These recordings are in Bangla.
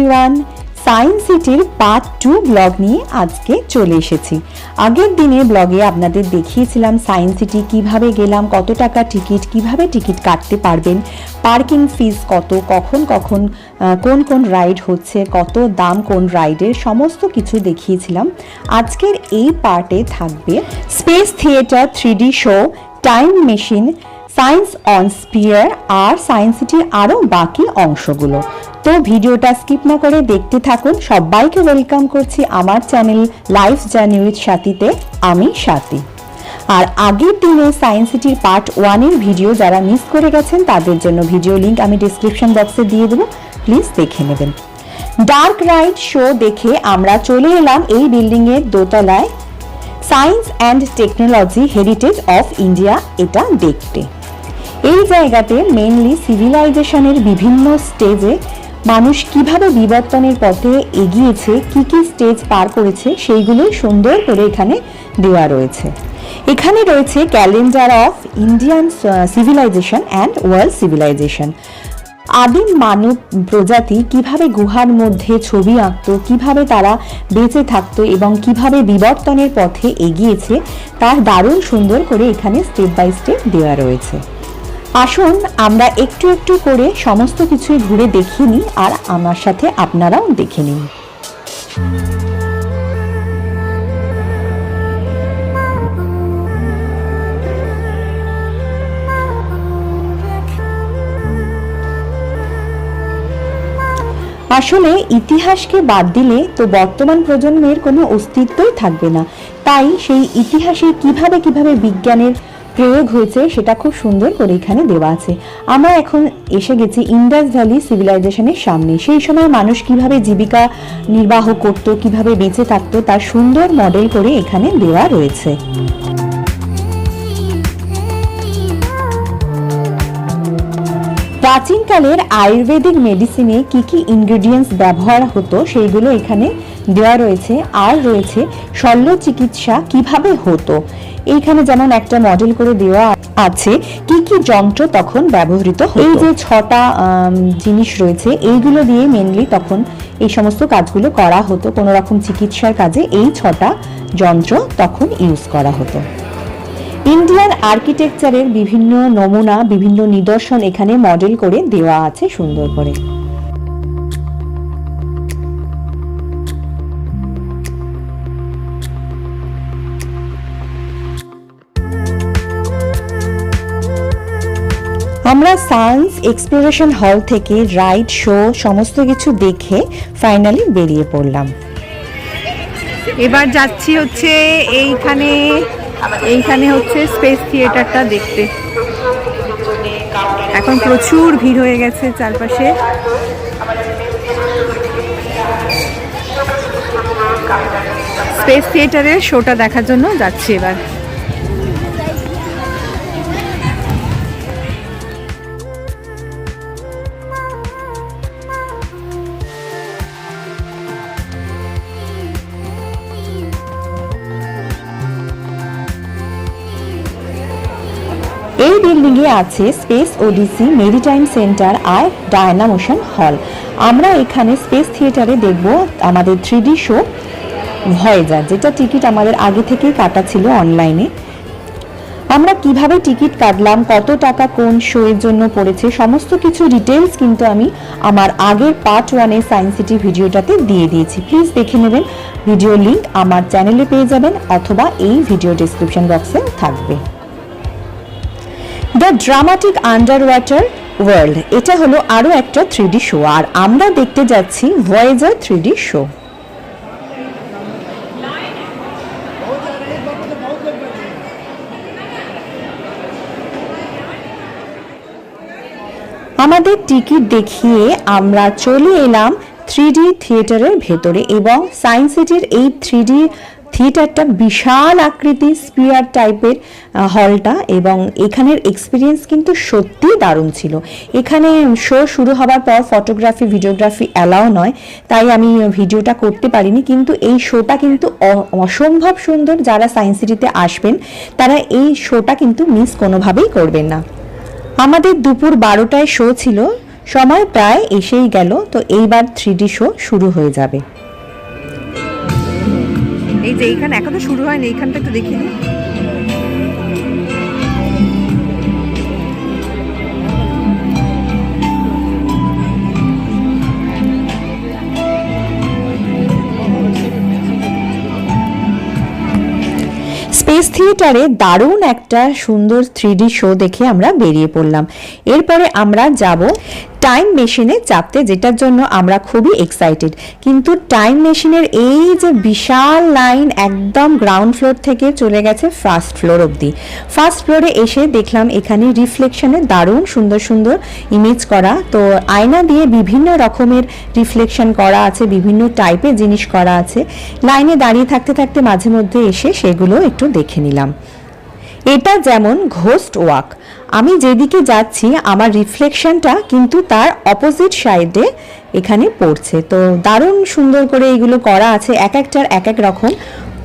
এভরিওয়ান সায়েন্স সিটির পার্ট টু ব্লগ নিয়ে আজকে চলে এসেছি। আগের দিনে ব্লগে আপনাদের দেখিয়েছিলাম সায়েন্স সিটি কীভাবে গেলাম, কত টাকা টিকিট কীভাবে টিকিট কাটতে পারবেন পার্কিং ফিস কত, কখন কখন কোন কোন রাইড হচ্ছে, কত দাম কোন রাইডের সমস্ত কিছু দেখিয়েছিলাম। আজকের এই পার্টে থাকবে space theatre three show time machine science on sphere R science সিটির আরও বাকি অংশগুলো। তো ভিডিওটা স্কিপ না করে দেখতে থাকুন। সবাইকে ওয়েলকাম করছি আমার চ্যানেল লাইফ জার্নি উইথ সাথীতে, আমি সাথী। আর আগের দিনে সায়েন্স সিটির পার্ট ওয়ানের ভিডিও যারা মিস করে গেছেন, তাদের জন্য ভিডিও লিঙ্ক আমি ডিসক্রিপশন বক্সে দিয়ে দেবো। প্লিজ দেখে নেবেন। ডার্ক রাইড শো দেখে আমরা চলে এলাম এই বিল্ডিংয়ের দোতলায়। Science and technology heritage of India এটা দেখতে। এই জায়গাতে মেনলি সিভিলাইজেশনের বিভিন্ন স্টেজে মানুষ কীভাবে বিবর্তনের পথে এগিয়েছে, কি কি স্টেজ পার করেছে সেইগুলোই সুন্দর করে এখানে দেওয়া রয়েছে। এখানে রয়েছে calendar of Indian civilisation and world civilisation আদিম মানব প্রজাতি কীভাবে গুহার মধ্যে ছবি আঁকত, কীভাবে তারা বেঁচে থাকতো এবং কীভাবে বিবর্তনের পথে এগিয়েছে, তার দারুণ সুন্দর করে এখানে স্টেপ বাই স্টেপ দেওয়া রয়েছে। আসুন, আমরা একটু একটু করে সমস্ত কিছুই ঘুরে দেখিয়ে নিই আর আমার সাথে আপনারাও দেখে নিন। আসলে ইতিহাসকে বাদ দিলে তো বর্তমান প্রজন্মের কোনো অস্তিত্বই থাকবে না। তাই সেই ইতিহাসে কীভাবে কীভাবে বিজ্ঞানের প্রয়োগ হয়েছে, সেটা খুব সুন্দর করে এখানে দেওয়া আছে। আমরা এখন এসে গেছি ইন্ডাস ভ্যালি সিভিলাইজেশনের সামনে। সেই সময় মানুষ কীভাবে জীবিকা নির্বাহ করত, কীভাবে বেঁচে থাকতো, তার সুন্দর মডেল করে এখানে দেওয়া রয়েছে। প্রাচীনকালের আয়ুর্বেদিক মেডিসিনে কি কি ইনগ্রেডিয়েন্টস ব্যবহার হতো সেইগুলো এখানে দেওয়া রয়েছে। আর রয়েছে শল্য চিকিৎসা কীভাবে হতো? এইখানে যেমন একটা মডেল করে দেওয়া আছে, কি কি যন্ত্র তখন ব্যবহৃত হতো? এই যে ছটা জিনিস রয়েছে, এইগুলো দিয়ে মেনলি তখন এই সমস্ত কাজগুলো করা হতো। কোনো রকম চিকিৎসার কাজে এই ছটা যন্ত্র তখন ইউজ করা হতো। ইন্ডিয়ান আর্কিটেকচারের বিভিন্ন নমুনা, বিভিন্ন নিদর্শন এখানে মডেল করে দেওয়া আছে সুন্দর করে আমরা সায়েন্স এক্সপ্লোরেশন হল থেকে রাইড, শো, সমস্ত কিছু দেখে ফাইনালি বেরিয়ে পড়লাম। এবার যাচ্ছি হচ্ছে এইখানে এইখানে হচ্ছে স্পেস থিয়েটারটা দেখতে। এখন প্রচুর ভিড় হয়ে গেছে চারপাশে। স্পেস থিয়েটারের শোটা দেখার জন্য যাচ্ছি এবার। এই বিল্ডিং এ আছে স্পেস ওডিসি মেরিটাইম সেন্টার আর ডায়নামোশন হল আমরা এখানে স্পেস থিয়েটারে দেখব আমাদের থ্রি শো ভয়েজার যেটা টিকিট আমাদের আগে থেকেই কাটা ছিল অনলাইনে আমরা কীভাবে টিকিট কাটলাম, কত টাকা কোন শো এর জন্য পড়েছে, সমস্ত কিছু ডিটেলস কিন্তু আমি আমার আগের পার্ট ওয়ানে সায়েন্স সিটি ভিডিওটাতে দিয়ে দিয়েছি। প্লিজ দেখে নেবেন ভিডিও লিংক আমার চ্যানেলে পেয়ে যাবেন, অথবা এই ভিডিও ডিসক্রিপশন বক্সে থাকবে। The dramatic under water world এটা হলো আরও একটা থ্রি শো আর আমরা দেখতে যাচ্ছি ভয়েজার থ্রি শো আমাদের টিকিট দেখিয়ে আমরা চলে এলাম থ্রি থিয়েটারের ভেতরে এবং সায়েন্স সিটির এই থ্রি থিয়েটারটা বিশাল আকৃতির স্পিয়ার টাইপের হলটা এবং এখানের এক্সপিরিয়েন্স কিন্তু সত্যি দারুণ ছিল। এখানে শো শুরু হবার পর ফটোগ্রাফি ভিডিওগ্রাফি অ্যালাও নয়, তাই আমি ভিডিওটা করতে পারিনি। কিন্তু এই শোটা কিন্তু অসম্ভব সুন্দর। যারা সায়েন্স সিটিতে আসবেন, তারা এই শোটা কিন্তু মিস কোনোভাবেই করবেন না। আমাদের দুপুর বারোটায় শো ছিল। সময় প্রায় এসেই গেল। তো এইবার থ্রি শো শুরু হয়ে যাবে। এই যে এইখানে এখনও শুরু হয়নি, এইখানটা একটু দেখিনি স্পেস থিয়েটারে দারুণ একটা সুন্দর থ্রি শো দেখে আমরা বেরিয়ে পড়লাম। এরপরে আমরা যাব টাইম মেশিনে চাপতে যেটার জন্য আমরা খুবই এক্সাইটেড কিন্তু টাইম মেশিনের এই যে বিশাল লাইন একদম গ্রাউন্ড ফ্লোর থেকে চলে গেছে ফার্স্ট ফ্লোর অবধি। ফার্স্ট ফ্লোরে এসে দেখলাম এখানে রিফ্লেকশনে দারুণ সুন্দর সুন্দর ইমেজ করা। তো আয়না দিয়ে বিভিন্ন রকমের রিফ্লেকশন করা আছে, বিভিন্ন টাইপের জিনিস করা আছে। লাইনে দাঁড়িয়ে থাকতে থাকতে মাঝে মধ্যে এসে সেগুলো একটু দেখে নিলাম। এটা যেমন ঘোস্ট ওয়াক। আমি যেদিকে যাচ্ছি, আমার রিফ্লেকশনটা কিন্তু তার অপোজিট সাইডে এখানে পড়ছে। তো দারুণ সুন্দর করে এগুলো করা আছে এক একটার এক এক রকম।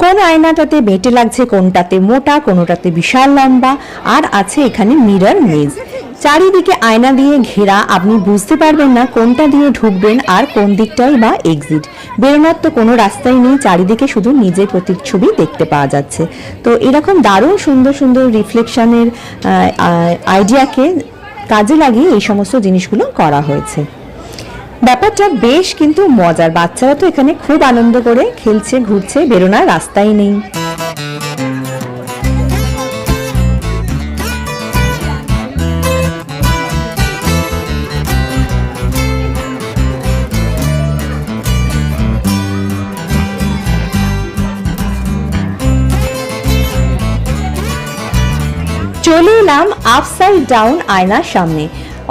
কোন আয়নাটাতে বেটে লাগছে, কোনটাতে মোটা, কোনোটাতে বিশাল লম্বা, আর আছে এখানে মিরর মেজ চারিদিকে আয়না দিয়ে ঘেরা, আপনি বুঝতে পারবেন না কোনটা দিয়ে ঢুকবেন আর কোন দিকটাই বা এক্সিট বেরোনোর তো কোনো রাস্তাই নেই, চারিদিকে শুধু নিজের প্রতিচ্ছবি দেখতে পাওয়া যাচ্ছে। তো এরকম দারুণ সুন্দর সুন্দর রিফ্লেকশনের আইডিয়াকে কাজে লাগিয়ে এই সমস্ত জিনিসগুলো করা হয়েছে। ব্যাপারটা বেশ কিন্তু মজার। বাচ্চারা তো এখানে খুব আনন্দ করে খেলছে, ঘুরছে, বেরোনার রাস্তাই নেই। এলাম আপসাইড ডাউন আয়নার সামনে।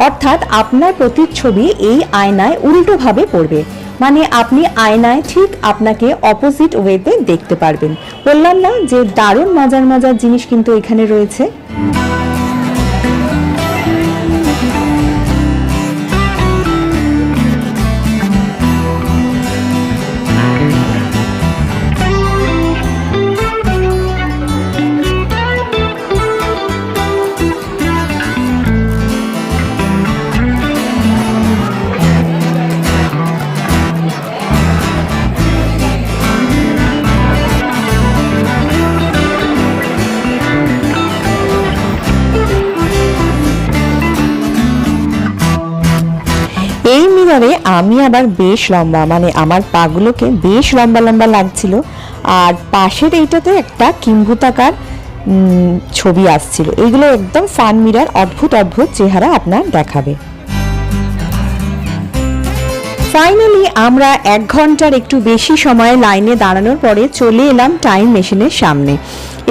অর্থাৎ আপনার প্রতিচ্ছবি এই আয়নায় উল্টোভাবে পড়বে। মানে আপনি আয়নায় ঠিক আপনাকে অপোজিট ওয়েতে দেখতে পারবেন। বললাম না যে দারুণ মজার মজার জিনিস কিন্তু এখানে রয়েছে? এই মিররে আমি আবার বেশ লম্বা মানে আমার পাগুলোকে বেশ লম্বা লম্বা লাগছিল। আর পাশের এইটাতে একটা কিম্ভূতাকার ছবি আসছিল। এইগুলো একদম ফান মিরার, অদ্ভুত অদ্ভুত চেহারা আপনার দেখাবে। ফাইনালি আমরা এক ঘণ্টার একটু বেশি সময় লাইনে দাঁড়ানোর পরে চলে এলাম টাইম মেশিনের সামনে।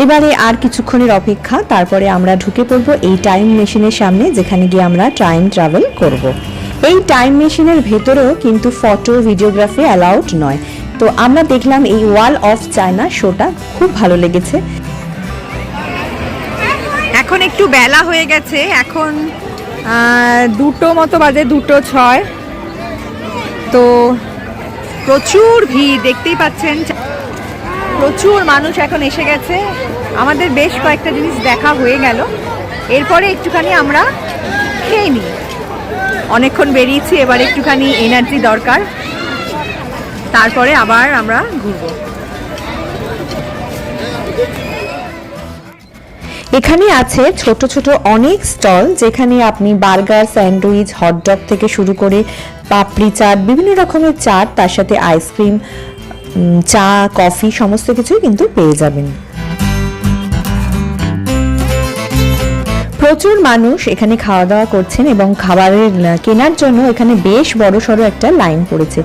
এবারে আর কিছুক্ষণের অপেক্ষা, তারপরে আমরা ঢুকে পড়ব এই টাইম মেশিনের সামনে, যেখানে গিয়ে আমরা টাইম ট্রাভেল করব। এই টাইম মেশিনের ভেতরেও কিন্তু ফটো ভিডিওগ্রাফি অ্যালাউড নয়। তো আমরা দেখলাম এই ওয়াল অফ চায়না শোটা খুব ভালো লেগেছে। এখন একটু বেলা হয়ে গেছে, এখন দুটো মতো বাজে, দুটো ছয়। তো প্রচুর ভিড়, দেখতেই পাচ্ছেন। প্রচুর মানুষ এখন এসে গেছে। আমাদের বেশ কয়েকটা জিনিস দেখা হয়ে গেল। এরপরে একটুখানি আমরা খেয়ে নিই। অনেকক্ষণ বেরিয়েছি, এবার একটুখানি এনার্জি দরকার। তারপরে আবার আমরা ঘুরবো। এখানে আছে ছোট ছোট অনেক স্টল, যেখানে আপনি বার্গার, স্যান্ডউইচ হটডগ থেকে শুরু করে পাপড়ি চাট, বিভিন্ন রকমের চাট, তার সাথে আইসক্রিম চা কফি সমস্ত কিছুই কিন্তু পেয়ে যাবেন। প্রচুর মানুষ এখানে খাওয়া দাওয়া করছেন এবং খাবারের কেনার জন্য এখানে বেশ বড় সড়ো একটা লাইন পড়েছে।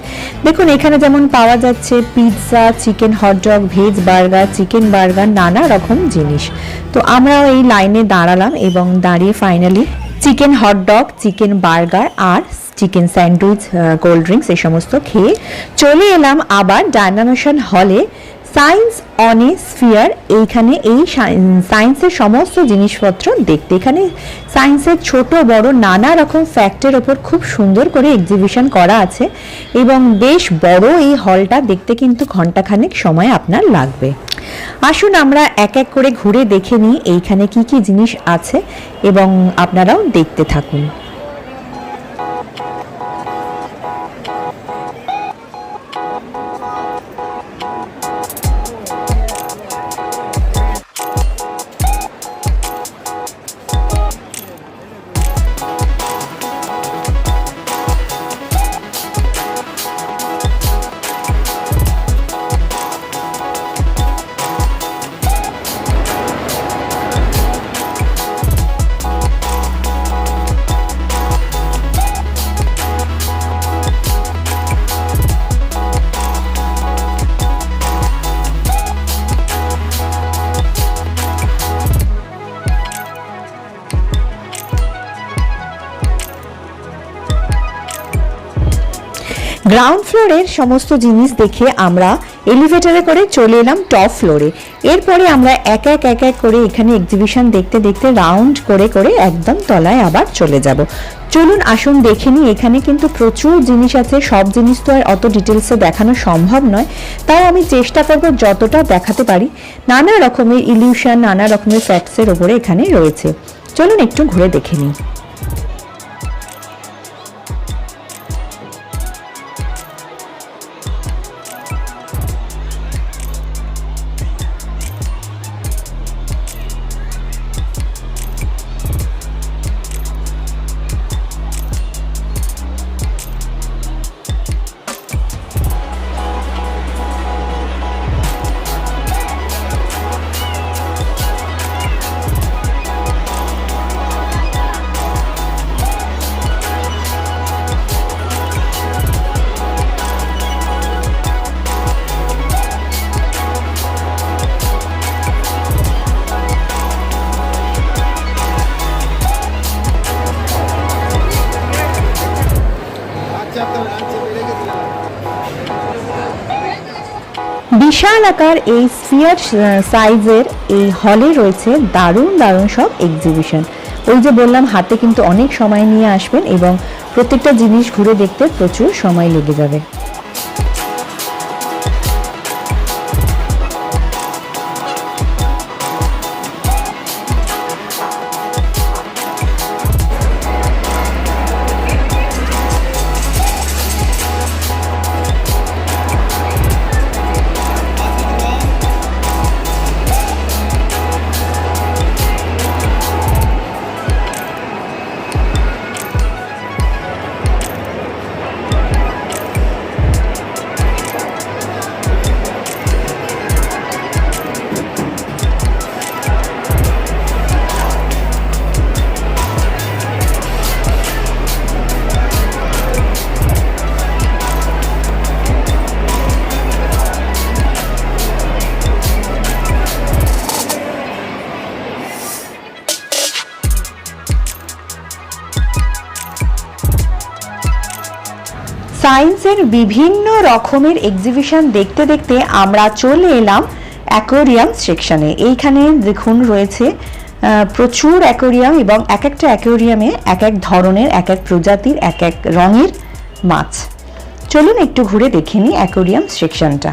দেখুন, এখানে যেমন পাওয়া যাচ্ছে pizza, chicken hot dog veg burger, chicken burger, নানা রকম জিনিস। তো আমরাও এই লাইনে দাঁড়ালাম এবং দাঁড়িয়ে finally chicken hot dog chicken burger আর চিকেন স্যান্ডউইচ কোল্ড ড্রিঙ্কস এই সমস্ত খেয়ে চলে এলাম আবার ডায়নামেশন হলে। সায়েন্স অন এ স্ফিয়ার এইখানে এই সায়েন্সের সমস্ত জিনিসপত্র দেখতে। এখানে সায়েন্সের ছোট, বড় নানা রকম ফ্যাক্টের ওপর খুব সুন্দর করে এক্সিবিশন করা আছে এবং বেশ বড় এই হলটা দেখতে কিন্তু ঘন্টাখানেক সময় আপনার লাগবে। আসুন আমরা এক এক করে ঘুরে দেখে নিই এইখানে কি কি জিনিস আছে এবং আপনারাও দেখতে থাকুন। ফ্লোরের সমস্ত জিনিস দেখে আমরা এলিভেটরে করে চলে এলাম টপ ফ্লোরে এরপরে আমরা এক এক এক এক করে এখানে এক্সিবিশন দেখতে দেখতে রাউন্ড করে করে একদম তলায় আবার চলে যাব। চলুন আসুন দেখে নিই, এখানে কিন্তু প্রচুর জিনিস আছে, সব জিনিস তো আর অত ডিটেলসে দেখানো সম্ভব নয়। তাও আমি চেষ্টা করব যতটা দেখাতে পারি। নানা রকমের ইলিউশন নানা রকমের ফ্যাক্টসের ওপরে এখানে রয়েছে। চলুন একটু ঘুরে দেখে নিই। বিশাল আকার এই স্পিয়ার সাইজের এই হলে রয়েছে দারুণ দারুণ সব এক্সিবিশন ওই যে বললাম, হাতে কিন্তু অনেক সময় নিয়ে আসবেন এবং প্রত্যেকটা জিনিস ঘুরে দেখতে প্রচুর সময় লেগে যাবে। সায়েন্সের বিভিন্ন রকমের এক্সিবিশন দেখতে দেখতে আমরা চলে এলাম অ্যাকোরিয়াম সেকশানে এইখানে দেখুন রয়েছে প্রচুর অ্যাকোরিয়াম এবং এক একটা অ্যাকোরিয়ামে এক এক ধরনের এক এক প্রজাতির এক এক রঙের মাছ। চলুন একটু ঘুরে দেখে নিই অ্যাকোরিয়াম সেকশনটা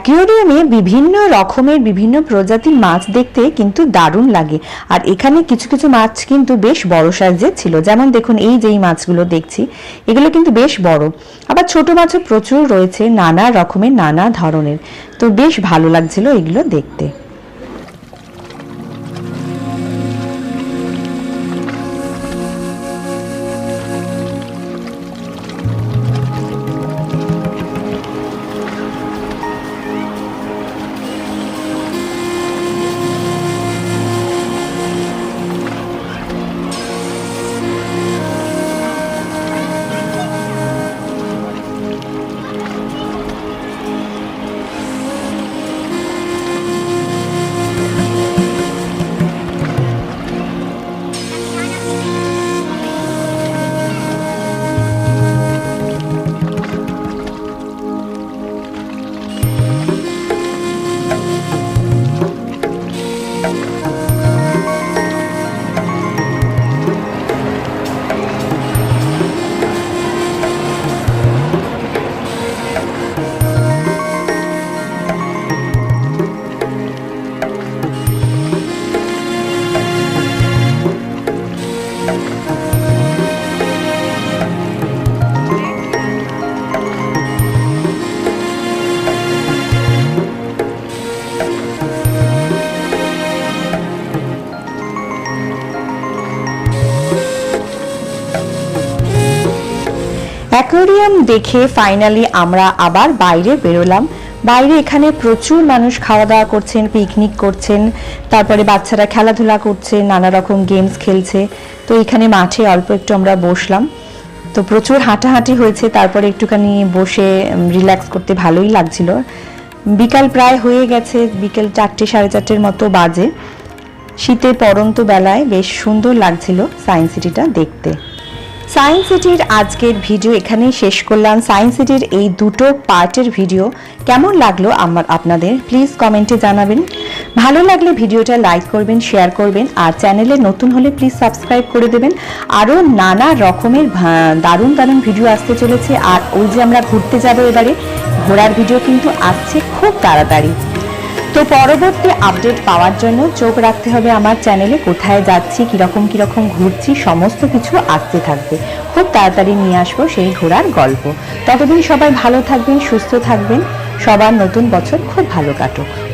অ্যাকুয়ারিয়ামে বিভিন্ন রকমের বিভিন্ন প্রজাতির মাছ দেখতে কিন্তু দারুণ লাগে। আর এখানে কিছু কিছু মাছ কিন্তু বেশ বড় সাইজের ছিল। যেমন দেখুন, এই যেই মাছগুলো দেখছি, এগুলো কিন্তু বেশ বড়। আবার ছোট মাছও প্রচুর রয়েছে, নানা রকমের, নানা ধরনের। তো বেশ ভালো লাগছিল এগুলো দেখতে। দেখে ফাইনালি আমরা আবার বাইরে বেরোলাম। বাইরে এখানে প্রচুর মানুষ খাওয়া দাওয়া করছেন পিকনিক করছেন, তারপরে বাচ্চারা খেলাধুলা করছে, নানা রকম গেমস খেলছে। তো এখানে মাঠে অল্প একটু আমরা বসলাম। তো প্রচুর হাঁটাহাঁটি হয়েছে, তারপরে একটুখানি বসে রিল্যাক্স করতে ভালোই লাগছিল। বিকাল প্রায় হয়ে গেছে, বিকেল চারটে, সাড়ে চারটের মতো বাজে। শীতের পরন্ত বেলায় বেশ সুন্দর লাগছিল সায়েন্স সিটিটা দেখতে। সায়েন্স সিটির আজকের ভিডিও এখানেই শেষ করলাম। সায়েন্স সিটির এই দুটো পার্টের ভিডিও কেমন লাগল আমার আপনাদের প্লিজ কমেন্টে জানাবেন। ভালো লাগলে ভিডিওটা লাইক করবেন শেয়ার করবেন আর চ্যানেলে নতুন হলে প্লিজ সাবস্ক্রাইব করে দেবেন। আরও নানা রকমের দারুণ দারুণ ভিডিও আসতে চলেছে আর ওই যে আমরা ঘুরতে যাব এবারে, ঘোরার ভিডিও কিন্তু আসছে খুব তাড়াতাড়ি। তো পরবর্তী আপডেট পাওয়ার জন্য চোখ রাখতে হবে আমার চ্যানেলে, কোথায় যাচ্ছি, কীরকম কীরকম ঘুরছি, সমস্ত কিছু আসতে থাকবে। খুব তাড়াতাড়ি নিয়ে আসব সেই ঘোরার গল্প। ততদিন সবাই ভালো থাকবেন, সুস্থ থাকবেন। সবার নতুন বছর খুব ভালো কাটুক।